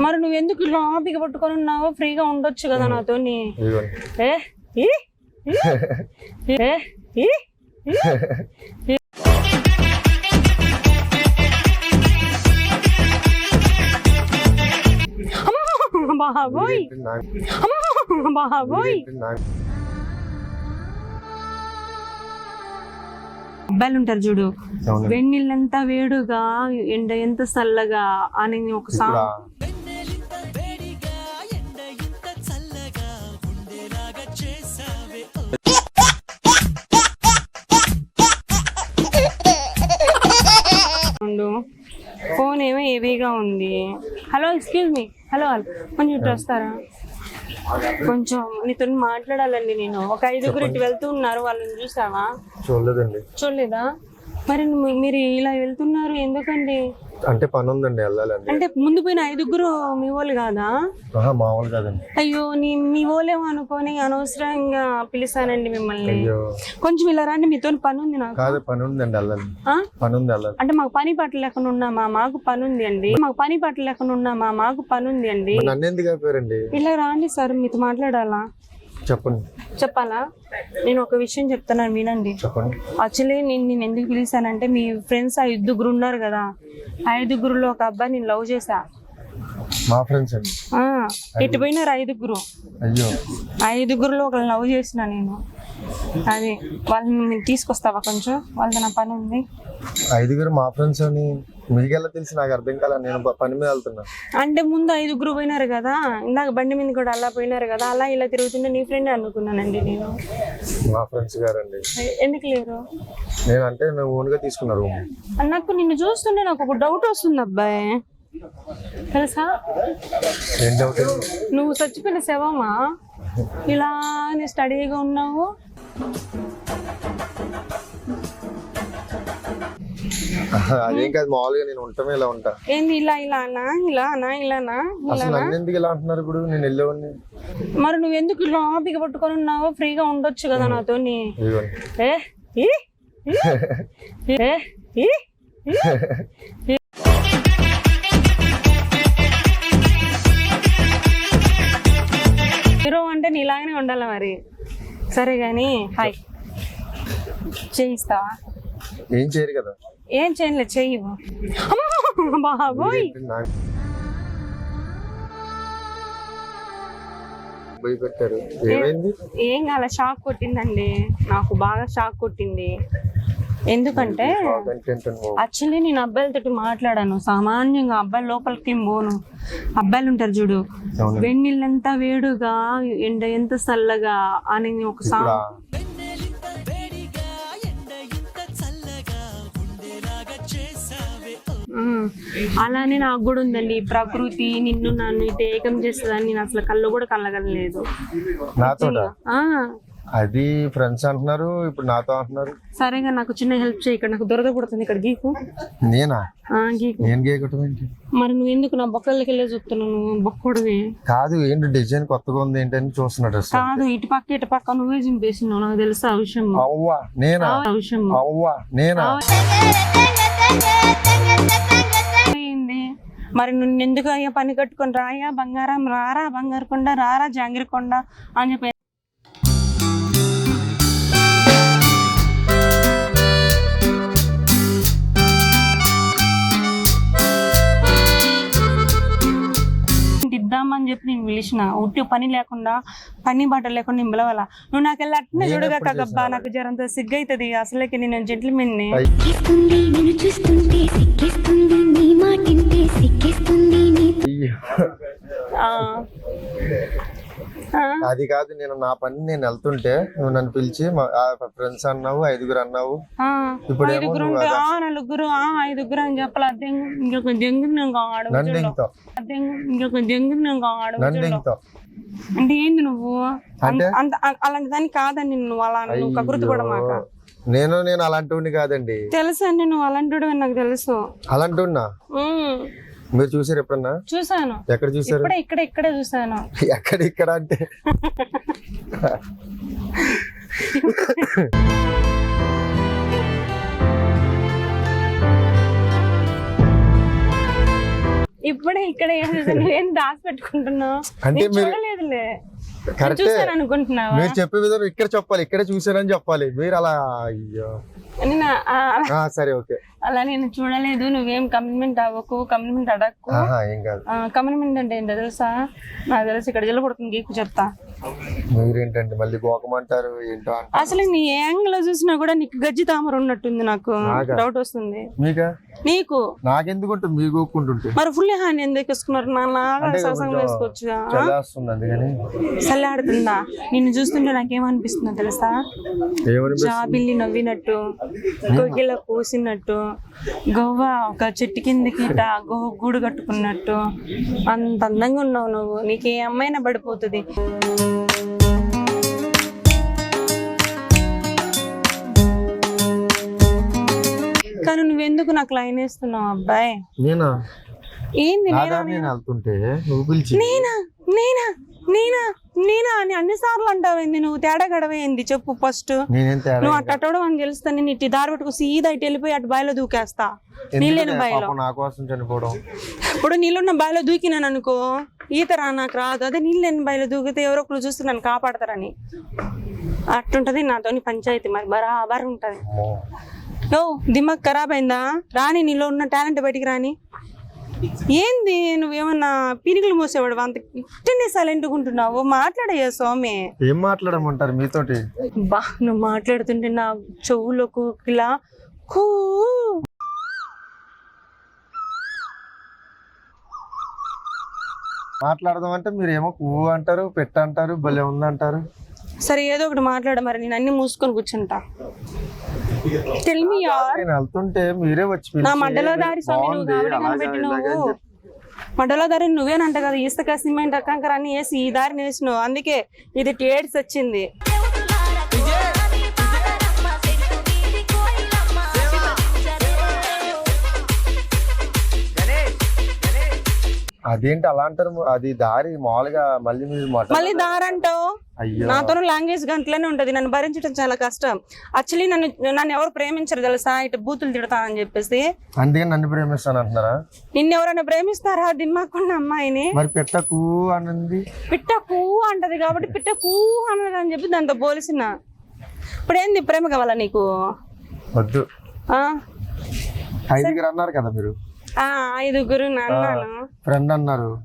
మరి నువ్వు ఎందుకు ఆపిక పట్టుకొని ఉన్నావు ఫ్రీగా ఉండొచ్చు కదా నాతో బాబోయ్. బాబోయ్. అబ్బాయిలు ఉంటారు చూడు. వెన్నీళ్ళంతా వేడుగా ఎండ ఎంత చల్లగా అని ఒక సాంగ్ ఫోన్ ఏమో హెవీగా ఉంది. హలో ఎక్స్క్యూజ్ మీ హలో కొంచెం ఇటు వస్తారా? కొంచెం నీతో మాట్లాడాలండి నేను. ఒక ఐదుగురు ఇటు వెళ్తూ ఉన్నారు వాళ్ళని చూసావా? చూడలేదండి. చూడలేదా? మరి మీరు ఇలా వెళ్తున్నారు ఎందుకండి? అంటే పని ఉందండి వెళ్ళాలండి. అంటే ముందు పోయిన ఐదుగురు మీ వాళ్ళు కాదా? మామూలు కాదండి. అయ్యో నీ మీ వాళ్ళేమో అనుకొని అనవసరంగా పిలిచానండి మిమ్మల్ని. అయ్యో. కొంచెం ఇలా రండి మీతో పని ఉంది నాకు. కాదు పని ఉందండి వెళ్ళాలి. ఆ? పని ఉంది వెళ్ళాలి. అంటే మాకు పని పట్ల లేకుండా ఉన్నామా మాకు పని ఉంది అండి. మాకు పని పట్ల లేకుండా ఉన్నామా మాకు పని ఉంది అండి నన్ను ఎందుకు ఆపారండి? ఇలా రాండి సార్ మీతో మాట్లాడాలా? చెప్పండి. చెప్పాలా? నేను ఒక విషయం చెప్తున్నాను వినండి చెప్పండి. యాక్చువల్లీ నేను నేను ఎందుకు పిలిచానంటే మీ ఫ్రెండ్స్ ఐదుగురు ఉన్నారు కదా ఆ ఐదుగురులో ఒక అబ్బాయి నేను లవ్ చేశా. మా ఫ్రెండ్స్ అండి. ఆ, పోయినారు ఐదుగురు. అయ్యో. ఐదుగురులో ఒకరిని లవ్ చేసిన నేను. అది వాళ్ళని తీసుకొస్తావా కొంచెం? వాళ్ళతో నా పని ఉంది. ఐదుగురు మా ఫ్రెండ్స్ అని మీకు ఎలా తెలిసి నాకు అర్థం కాల నేను పని మీద వెళ్తున్నా. అంటే ముందు ఐదుగురు పోయినారు కదా ఇందాక బండి మీద కూడా అలా పోయినారు కదా అలా ఇలా తిరుగుతుంటే నీ ఫ్రెండ్ అనుకున్నానండి నేను. మా ఫ్రెండ్స్ గారండి. ఎందుకు లేరు? నేను అంటే నేను ఓన్గా తీసుకున్నా రూమ్ నాకు నిన్ను చూస్తుంటే నాకు ఒక డౌట్ వస్తుంది అబ్బాయి. తెలుసా? ఏం డౌట్ నువ్వు చచ్చిపోయిన శవమా? ఇలా స్టడీగా ఉన్నావు? అదేం కాదు మామూలుగా నేను ఉండటమే ఇలా ఉంటా. ఏంది ఇలా ఇలానా ఇలానా ఇలానా అసలు ఇలానా నన్ను ఎందుకు ఇలా అంటున్నారు ఇప్పుడు? నేను వెళ్ళేవాడిని. మరి నువ్వు ఎందుకు ఇలా ఆపిక పట్టుకొని ఉన్నావు? ఫ్రీగా ఉండొచ్చు కదా నాతో ఏ? ఈ? ఏ? ఈ? హీరో అంటే నీలాగానే ఉండాలి మరి. సరే కానీ హాయ్. చేయిస్తావా? ఏం చేయరు కదా. ఏం చేయలే చెయ్యి బాబోయ్. భయపెట్టారు ఏమైంది? ఏం కాల షాక్ కొట్టిందండి. నాకు బాగా షాక్ కొట్టింది. ఎందుకంటే యాక్చువల్లీ నేను అబ్బాయిలతోటి మాట్లాడాను. సామాన్యంగా అబ్బాయి లోపలికి పోను. అబ్బాయిలు ఉంటారు చూడు. వెన్నీళ్ళంతా వేడుగా ఎండ ఎంత చల్లగా అని ఒక సాంగ్ అలానే నాకు కూడా ఉందండి. ప్రకృతి నిన్ను నన్ను ఇటు ఏకం చేస్తుందని నేను అసలు కళ్ళు కూడా కలగలేదు అది ఫ్రెండ్స్ అంటున్నారు ఇప్పుడు నాతో అంటున్నారు. సరేగా నాకు చిన్న హెల్ప్ చేయి ఇక్కడ నాకు దురద పుడుతుంది ఇక్కడ గీకు. నేనా? ఆ, గీకు. నేను గీయకటం ఏంటి? మరి నువ్వు ఎందుకు నా బొక్కలకి వెళ్ళే చూస్తున్నావు నువ్వు బొక్కడివి? కాదు ఏంటి డిజైన్ కొత్తగా ఉంది ఏంటని చూస్తున్నాడు కాదు ఇటు పక్క ఇటు పక్క నువ్వే చింపేసినావు నాకు తెలుసు ఆ విషయం. అవ్వా నేనా? ఆ విషయం. అవ్వా నేనా? మరి నువ్వు ఎందుకు అయ్యా పని కట్టుకొని రాయా? బంగారం రారా? బంగారు కొండ రారా? జాంగిరి కొండ అని చెప్పి ఇద్దామని చెప్పి నేను పిలిచిన. ఉట్టి పని లేకుండా పని బాట లేకుండా నేను పిలవాలా. నువ్వు నాకు వెళ్ళి అట్నే చూడగా కాకబ్బా నాకు జరంత సిగ్గు అవుతుంది అసలుకి నేను జెంట్లమెన్ని సిక్కిస్తుంది అది కాదు నేను నా పని నేను వెళ్తుంటే నువ్వు నన్ను పిలిచి ఫ్రెండ్స్ అన్నావు ఐదుగురు అన్నావు. ఆ, ఇప్పుడేమో ఐదుగురు నలుగురు ఆ ఐదుగురు అని చెప్పాలి. అదే ఇంకొక జంగురు నేను అదే ఇంకొక జంగురు నేను దింగుతావు అంటే ఏంది నువ్వు? అంత- అలాంటి దాన్ని కాదండి నువ్వు అలా నువ్వు కకృతి పడమాక. నేను నేను అలాంటి కాదండి. తెలుసు అండి నువ్వు అలాంటి నాకు తెలుసు. అలాంటి మీరు చూసారు ఎప్పుడన్నా? చూసాను. ఎక్కడ చూసారు? ఇక్కడ ఇక్కడే చూసాను. ఎక్కడ ఇక్కడ అంటే? ఇప్పుడే ఇక్కడ ఏం దాచి పెట్టుకుంటున్నావు అంటే చూడలేదులే. కరెక్టే. అనుకుంటున్నావా? మీరు చెప్పే విధానం ఇక్కడ చెప్పాలి ఇక్కడ చూసారని చెప్పాలి. మీరు అలా అయ్యో. సరే ఓకే. అలా నేను చూడలేదు. నువ్వేం కమిట్మెంట్ అవ్వకు కమిట్మెంట్ అడగకు ఏం కాదు. కమిట్మెంట్ అంటే ఏంటో తెలుసా? నాకు తెలుసు ఇక్కడ జిల్ల పడుతుంది గీకు చెప్తా. మీరేంటంటే మళ్ళీ గోకమంటారు ఏంటో అసలు నీ యాంగిల్ చూసినా కూడా నీకు గజ్జి తామర ఉన్నట్టుంది నాకు? డౌట్ వస్తుంది. మీకా నీకు? నాకెందుకు ఉంటుంది మీ గోక్కుంటుంటే. మరి ఫుల్ హ్యాండ్ ఎందుకు వేసుకున్నారు? నా నాగా అంటే ససంగా కొంచెం వేసుకోవచ్చుగా? చల్లేస్తుంది అందుకని చల్లాడుతుందా నిన్ను చూస్తుంటే నాకేమనిపిస్తుందో తెలుసా? జాబిల్లి నవ్వినట్టు. కోకిల కూసినట్టు గోవ ఒక చెట్టు కిందకి ఇట్ట గోవ గూడు కట్టుకున్నట్టు. అంత అందంగా ఉన్నావు నువ్వు. నీకు ఏ అమ్మాయినా పడిపోతుంది. కానీ నువ్వెందుకు నాకు లైన్ వేస్తున్నావు అబ్బాయి? నేనా? ఏంది నేనా నేను? వెళ్తుంటే నువ్వు పిలిచి. నేనా? నేనా? నేనా? నేనా అని అన్ని సార్లు అంటావేంది నువ్వు? తేడా గడవేంది చెప్పు ఫస్ట్ నువ్వు అటు అట్టడం అని తెలుస్తా నేను ఇటు దారి పెట్టుకు సీదా ఇటు వెళ్ళిపోయి అటు బాయిలో దూకేస్తా. నీళ్ళని ఎందుకంటే బాయిలో. నా కోసం చనిపోవడం? ఇప్పుడు నీళ్ళున్న బాయిలో దూకినాను అనుకో ఈత రా నాకు రాదు. అదే నీళ్ళు లేని బాయిలో దూకితే ఎవరో ఒకరు చూస్తే నన్ను కాపాడతారని. అట్టుంటది నాతోని పంచాయతీ మరి. బరాబర్ ఉంటది. ఓ దిమాగ్ ఖరాబ్ అయిందా రాని నీలో ఉన్న టాలెంట్ బయటికి రాని? ఏంది? నువ్వేమన్నా పీనికలు మోసేవాడు అంత ఇట్టనే సైలెంట్గా ఉంటున్నావు. మాట్లాడయ్యా స్వామి. ఏం మాట్లాడమంటారు మీతోటి? బా నువ్వు మాట్లాడుతుంటే నా చెవులకు ఇలా కూ. మాట్లాడదాం అంటే మీరు ఏమో పువ్వు అంటారు పెట్ట అంటారు భలే ఉందంటారు. సరే ఏదో ఒకటి మాట్లాడ మరి. నేను అన్ని మూసుకొని కూర్చుంటా. టెల్ మీ యార్ నేను వెళ్తుంటే మీరే వచ్చి నా మడ్డలో దారి స్వామి నువ్వు అని దారి నువ్వేనంట కదా ఇసుక సిమెంట్ కంకర అన్ని వేసి ఈ దారిని వేసినావు. అందుకే ఇది టేడ్స్ వచ్చింది. అదేంటి అలా అంటారు? అది దారి మామూలుగా మళ్ళీ మీరు మళ్ళీ దారంటావు? అయ్యో నాతో లాంగ్వేజ్ గంటలోనే ఉంటది నన్ను భరించడం చాలా కష్టం. యాక్చువల్లీ నన్ను నన్ను ఎవరు ప్రేమించరు తెలుసా? ఇటు బూతులు తిడతానని చెప్పేసి. అందుకే నన్ను ప్రేమిస్తాను అంటున్నారా నిన్ను ఎవరైనా ప్రేమిస్తారా? దిమ్మాకున్న అమ్మాయిని? మరి పెట్టకు అన్నది పిట్ట కూ అంటది కాబట్టి పిట్ట కూ అన్నది అని చెప్పి దాంతో పోలిసిన. ఇప్పుడు ఏంది ప్రేమ కావాలా నీకు? వద్దు. ఆ? ఐదుగురు అన్నారు కదా మీరు? ఆ, ఐదుగురు అన్నాను. ఫ్రెండ్ అన్నారు.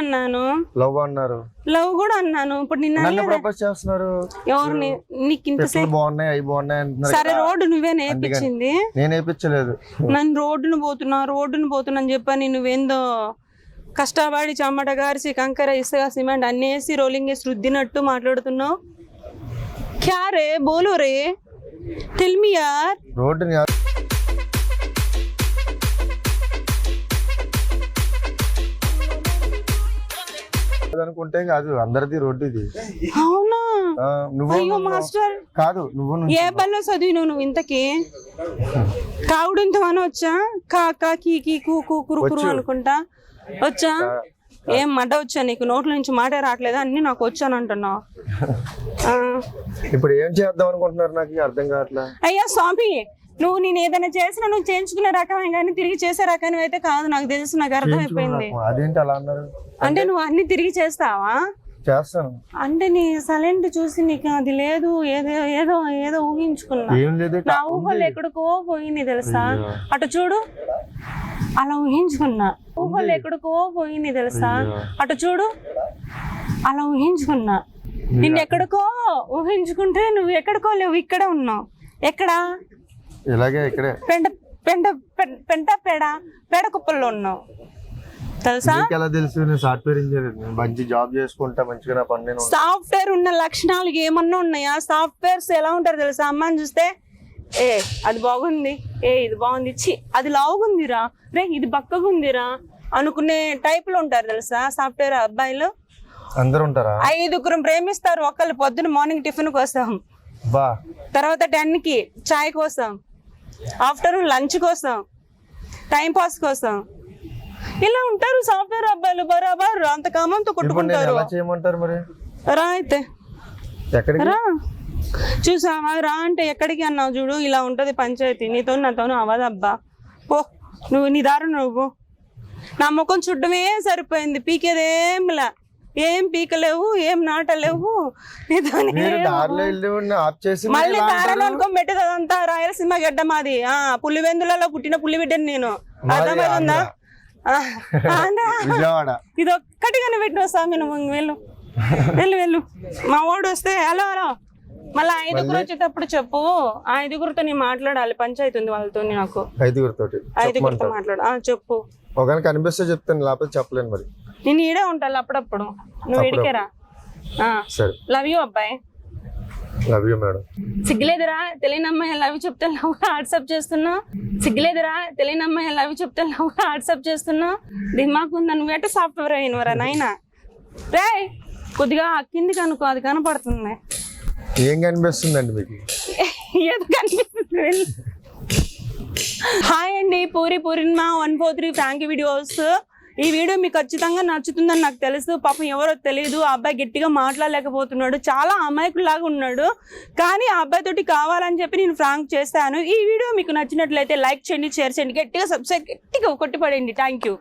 అన్నాను. లవ్ అన్నారు. లవ్ కూడా అన్నాను. ఇప్పుడు నిన్న ప్రపోజ్ చేస్తున్నారు. ఎవరిని నీకు ఇంత బాగున్నాయి అవి బాగున్నాయి అంటున్నారు సరే. రోడ్డు నువ్వే నేర్పించింది. నేను వేయించలేదు నన్ను రోడ్డును పోతున్నా రోడ్డును పోతున్నా అని చెప్పని నువ్వేందో కష్టపడి చెమట గారిసి కంకర ఇసుక సిమెంట్ అన్ని వేసి రోలింగ్ వేసి రుద్దినట్టు మాట్లాడుతున్నావు. క్యా రే బోలు రే టెల్ మీ యార్ రోడ్డుని అనుకుంటే కాదు అందరిది రోడ్డు ఇది. అవునా? అయ్యో మాస్టర్. కాదు నువ్వు ఏ బల్లో చదివినావు నువ్వు ఇంతకి? కావుడు ఇంతమని వచ్చా? కా కా కీ కీ కూ కూ కురు కురు అనుకుంటా? వచ్చా? ఏం మడ్డ వచ్చా నీకు? నోట్ల నుంచి మాటే రావట్లేదు? అన్ని నాకు వచ్చాను అంటున్నావు. ఇప్పుడు ఏం చేద్దాం అనుకుంటున్నారు నాకు? అర్థం కావట్లే? అయ్యా స్వామి నువ్వు నేను ఏదైనా చేసినా నువ్వు చేయించుకునే రకమే కానీ తిరిగి చేసే రకం అయితే కాదు నాకు తెలుసు నాకు అర్థమైపోయింది. అదేంటి అలా అన్నారు? అంటే నువ్వు అన్ని తిరిగి చేస్తావా? చేస్తాను. అంటే నీ సలెంట్ చూసి నీకు అది లేదు ఏదో ఏదో ఏదో ఊహించుకున్నా. ఏం లేదు నా ఊహలు ఎక్కడికో పోయింది తెలుసా? అటు చూడు. అలా ఊహించుకున్నా. ఊహలు ఎక్కడికో పోయింది తెలుసా? అటు చూడు. అలా ఊహించుకున్నా. నిన్ను ఎక్కడికో ఊహించుకుంటే నువ్వు ఎక్కడికో లేవు ఇక్కడే ఉన్నావు. ఎక్కడా? ఇలాగే ఇక్కడే. పెంట పెంట పెం- పెంట పేడ పేడ కుప్పల్లో ఉన్నావు. తెలుసా? ఎలా తెలుసు? నేను సాఫ్ట్వేర్ ఇంజనీర్. మంచి జాబ్ చేసుకుంటా మంచిగా నా పని నేను సాఫ్ట్వేర్ ఉన్న లక్షణాలు ఏమన్నా ఉన్నాయా? సాఫ్ట్వేర్స్ ఎలా ఉంటారు తెలుసా? అమ్మాయిని చూస్తే ఏ అది బాగుంది. ఏ ఇది బాగుంది. చి అది లావుగుందిరా. రే ఇది బక్కగుందిరా. అనుకునే టైప్లో ఉంటారు తెలుసా సాఫ్ట్వేర్ అబ్బాయిలు? అందరు ఉంటారా? ఐదుగురం ప్రేమిస్తారు. ఒకళ్ళు పొద్దున మార్నింగ్ టిఫిన్ కోసం. బా. తర్వాత టెన్కి చాయ్ కోసం. ఆఫ్టర్నూన్ లంచ్ కోసం టైం పాస్ కోసం. ఇలా ఉంటారు సాఫ్ట్వేర్ అబ్బాయిలు బరాబర్. అంత కామంతో కొట్టుకుంటారు. చేయమంటారు మరి? రా అయితే. ఎక్కడికి? రా. చూసావా? రా అంటే ఎక్కడికి అన్నావు చూడు? ఇలా ఉంటది పంచాయతీ. నీతో నాతో అవదబ్బా పో. నువ్వు నీ దారి నువ్వు. నా ముఖం చుట్టమే సరిపోయింది. పీకేదేంలా ఏం పీకలేవు ఏం నాటలేవు మళ్ళీ దారాలు పెట్టేది అదంతా రాయలసీమ గడ్డ మాది. ఆ పులివెందులలో పుట్టిన పులి బిడ్డని నేను. మాది అర్థమైందా? ఇది ఒక్కటిగానే పెట్టిన స్వామి నువ్వు వెళ్ళు. వెళ్ళు వెళ్ళు. మా వాడు వస్తే హలో హలో. మళ్ళీ ఐదుగురు వచ్చేటప్పుడు చెప్పు. ఆ ఐదుగురితో నేను మాట్లాడాలి. పంచాయతీ ఉంది వాళ్ళతో నాకు. ఐదుగురితో చెప్పమంటారు మాట్లాడు. ఆ చెప్పు. ఒకవేళ కనిపిస్తే చెప్తాను లేకపోతే చెప్పలేను మరి. నేను ఈడే ఉంటాను అప్పుడప్పుడు. నువ్వు ఇడికేరా? లవ్ యూ అబ్బాయి. లవ్ యూ మేడం సిగ్గులేదురా? తెలియని అమ్మాయి లవ్ చెప్తే లవ్ వాట్సాప్ చేస్తున్నా. సిగ్గులేదురా? తెలియని అమ్మాయి లవ్ చెప్తే లవ్ వాట్సాప్ చేస్తున్నా. దిమాక్ ఉందా నువ్వేట సాఫ్ట్వేర్ అయినవరా నాయన? రే కొద్దిగా కిందికి అనుకో అది కనపడుతుంది. ఏం కనిపిస్తుందండి మీకు? ఏదో కనిపిస్తుంది. హాయ్ అండి Puri Purnima one four three Frankie videos ఈ వీడియో మీకు ఖచ్చితంగా నచ్చుతుందని నాకు తెలుసు. పాపం ఎవరో తెలియదు ఆ అబ్బాయి గట్టిగా మాట్లాడలేకపోతున్నాడు. చాలా అమాయకులాగా ఉన్నాడు. కానీ ఆ అబ్బాయి తోటి కావాలని చెప్పి నేను ఫ్రాంక్ చేస్తాను ఈ వీడియో మీకు నచ్చినట్లయితే లైక్ చేయండి షేర్ చేయండి. గట్టిగా సబ్స్క్రైబ్ గట్టిగా కొట్టి థ్యాంక్ యూ